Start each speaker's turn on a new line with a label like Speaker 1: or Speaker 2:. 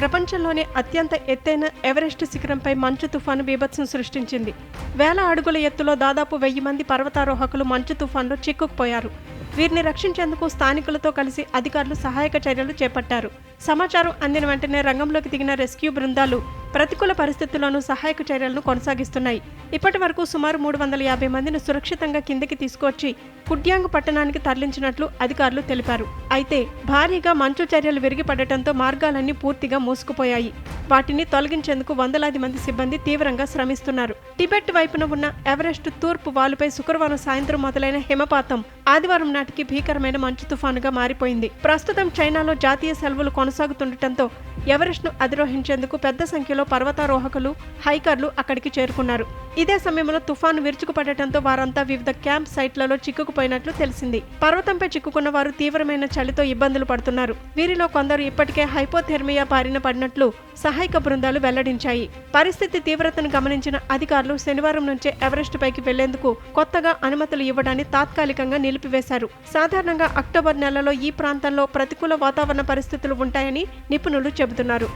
Speaker 1: ప్రపంచంలోనే అత్యంత ఎత్తైన ఎవరెస్ట్ శిఖరంపై మంచు తుఫాను బీభత్సం సృష్టించింది. వేల అడుగుల ఎత్తులో దాదాపు వెయ్యి మంది పర్వతారోహకులు మంచు తుఫాన్లో చిక్కుకుపోయారు. వీరిని రక్షించేందుకు స్థానికులతో కలిసి అధికారులు సహాయక చర్యలు చేపట్టారు. సమాచారం అందిన వెంటనే రంగంలోకి దిగిన రెస్క్యూ బృందాలు ప్రతికూల పరిస్థితుల్లోనూ సహాయక చర్యలను కొనసాగిస్తున్నాయి. ఇప్పటి వరకు సుమారు మూడు వందల యాభై మందిని సురక్షితంగా కిందికి తీసుకొచ్చి కుడ్యాంగ్ పట్టణానికి తరలించినట్లు అధికారులు తెలిపారు. అయితే భారీగా మంచు చర్యలు విరిగిపడటంతో మార్గాలన్నీ పూర్తిగా మూసుకుపోయాయి. వాటిని తొలగించేందుకు వందలాది మంది సిబ్బంది తీవ్రంగా శ్రమిస్తున్నారు. టిబెట్ వైపున ఉన్న ఎవరెస్ట్ తూర్పు వాలుపై శుక్రవారం సాయంత్రం మొదలైన హిమపాతం ఆదివారం నాటికి భీకరమైన మంచు తుఫానుగా మారిపోయింది. ప్రస్తుతం చైనాలో జాతీయ సెలవులు కొనసాగుతుండటంతో ఎవరెస్ట్ను అధిరోహించేందుకు పెద్ద సంఖ్యలో పర్వతారోహకులు హైకర్లు అక్కడికి చేరుకున్నారు. ఇదే సమయంలో తుఫాను విరుచుకుపడటంతో వారంతా వివిధ క్యాంప్ సైట్లలో చిక్కుకుపోయినట్లు తెలిసింది. పర్వతంపై చిక్కుకున్న వారు తీవ్రమైన చలితో ఇబ్బందులు పడుతున్నారు. వీరిలో కొందరు ఇప్పటికే హైపోథెర్మియా బారిన పడినట్లు సహాయక బృందాలు వెల్లడించాయి. పరిస్థితి తీవ్రతను గమనించిన అధికారులు శనివారం నుంచే ఎవరెస్ట్ పైకి వెళ్ళేందుకు కొత్తగా అనుమతులు ఇవ్వడాన్ని తాత్కాలికంగా నిలిపివేశారు. సాధారణంగా అక్టోబర్ నెలలో ఈ ప్రాంతంలో ప్రతికూల వాతావరణ పరిస్థితులు ఉంటాయని నిపుణులు చెబుతున్నారు.